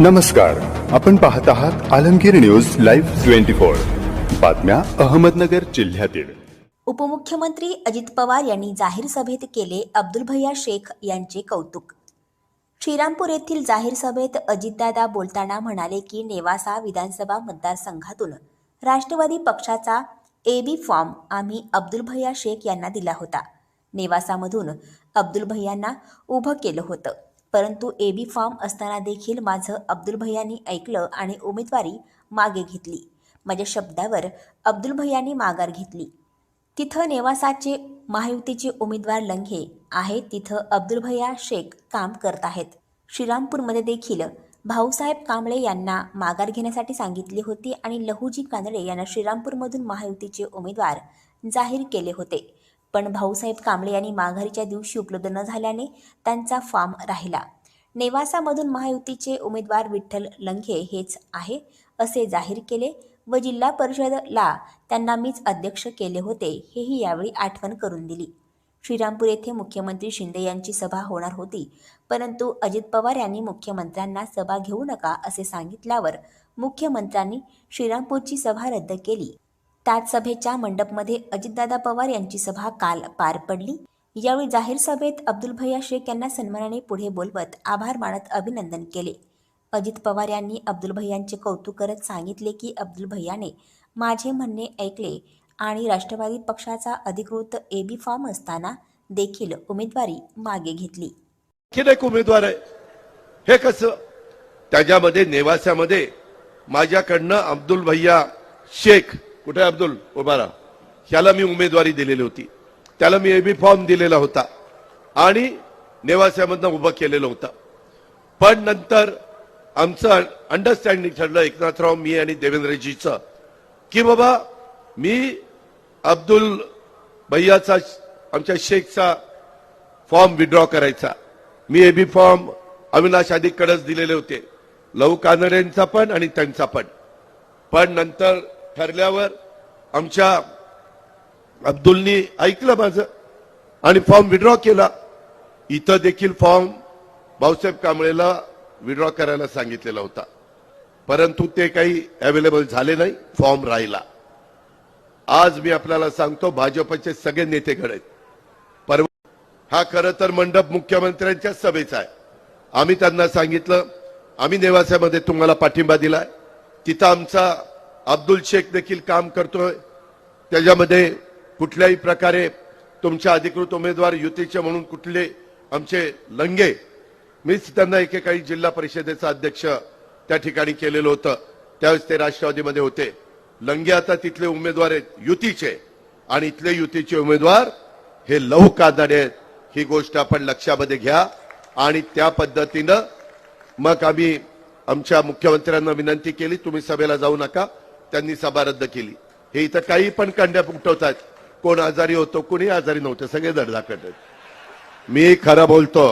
नमस्कार. आपण पाहत आहात Alamgir news live twenty four. बातम्या अहमदनगर जिल्ह्यातील. उपमुख्यमंत्री अजित पवार यांनी जाहीर सभेत केले अब्दुल भैया शेख यांचे कौतुक. श्रीरामपूर येथील जाहीर सभेत अजितदादा बोलताना म्हणाले की नेवासा विधानसभा मतदारसंघातून राष्ट्रवादी पक्षाचा ए बी फॉर्म आम्ही अब्दुल भैया शेख यांना दिला होता. नेवासामधून अब्दुल भैयांना उभं केलं होतं. परंतु ए बी फॉर्म असताना देखील माझं अब्दुल भैयांनी ऐकलं आणि उमेदवारी मागे घेतली. माझ्या शब्दावर अब्दुल भैयानी माघार घेतली. तिथं नेवासाचे महायुतीचे उमेदवार लंघे आहेत तिथं अब्दुल भैया शेख काम करत आहेत. श्रीरामपूरमध्ये देखील भाऊसाहेब कांबळे यांना माघार घेण्यासाठी सांगितली होती आणि लहुजी कानडे यांना श्रीरामपूरमधून महायुतीचे उमेदवार जाहीर केले होते. पण भाऊसाहेब कांबळे यांनी माघारीच्या दिवशी उपलब्ध न झाल्याने त्यांचा फॉर्म राहिला. नेवासामधून महायुतीचे उमेदवार विठ्ठल लंघे हेच आहे असे जाहीर केले व जिल्हा परिषदला त्यांना मीच अध्यक्ष केले होते हेही यावेळी आठवण करून दिली. श्रीरामपूर येथे मुख्यमंत्री शिंदे यांची सभा होणार होती परंतु अजित पवार यांनी मुख्यमंत्र्यांना सभा घेऊ नका असे सांगितल्यावर मुख्यमंत्र्यांनी श्रीरामपूरची सभा रद्द केली. त्याच सभेच्या मंडपमध्ये अजितदादा पवार यांची सभा काल पार पडली. यावेळी जाहीर सभेत अब्दुल भैया शेख यांना सन्मानाने पुढे बोलवत आभार मानत अभिनंदन केले. अजित पवार यांनी अब्दुल भैयांचे कौतुक करत सांगितले की अब्दुल भैयाने माझे म्हणणे ऐकले आणि राष्ट्रवादी पक्षाचा अधिकृत ए बी फॉर्म असताना देखील उमेदवारी मागे घेतली. एक उमेदवार आहे. हे कसं? त्याच्यामध्ये नेवास्यामध्ये माझ्याकडनं अब्दुल भैया शेख कुठे आहे अब्दुल? उभारा. ह्याला मी उमेदवारी दिलेली होती. त्याला मी एबी फॉर्म दिलेला होता. आणि नेवास्यामधनं उभं केलेलं होतं. पण नंतर आमचं अंडरस्टँडिंग ठरलं एकनाथराव मी आणि देवेंद्रजीचं की बाबा मी अब्दुल भैयाचा आमच्या शेखचा फॉर्म विड्रॉ करायचा. मी एबी फॉर्म अविनाश आदिकडेच दिलेले होते. लहू कानडेंचा पण आणि त्यांचा पण. पण नंतर ठरल्यावर आमच्या अब्दुलनी ऐकलं माझं आणि फॉर्म विड्रॉ केला. इथं देखील फॉर्म भाऊसाहेब कांबळेला विड्रॉ करायला सांगितलेला होता. परंतु ते काही अवेलेबल झाले नाही फॉर्म राहिला. आज मी आपल्याला सांगतो भाजपचे सगळे नेते घडत परवा हा खरं तर मंडप मुख्यमंत्र्यांच्या सभेचा आहे. आम्ही त्यांना सांगितलं आम्ही नेवासामध्ये तुम्हाला पाठिंबा दिलाय. तिथं आमचा अब्दुल शेख देखील काम करतोय. त्याच्यामध्ये कुठल्याही प्रकारे तुमच्या अधिकृत उमेदवार युतीचे म्हणून कुठले आमचे लंगे मीच त्यांना एकेकाळी जिल्हा परिषदेचा अध्यक्ष त्या ठिकाणी केलेलं होतं. त्यावेळेस ते राष्ट्रवादीमध्ये होते. लंगे आता तिथले उमेदवार आहेत युतीचे. आणि इथले युतीचे उमेदवार हे लहू कादाडे आहेत. ही गोष्ट आपण लक्षामध्ये घ्या. आणि त्या पद्धतीनं मग आम्ही आमच्या मुख्यमंत्र्यांना विनंती केली तुम्ही सभेला जाऊ नका. त्यांनी सभा रद्द केली. हे इथं काही पण कंड्या उठवतात कोण आजारी होतो कोणी आजारी नव्हते सगळे धडधाकट मी खरं बोलतो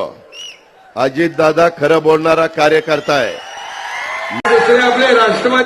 अजित दादा खरं बोलणारा कार्यकर्ता आहे. आपले राष्ट्रवादी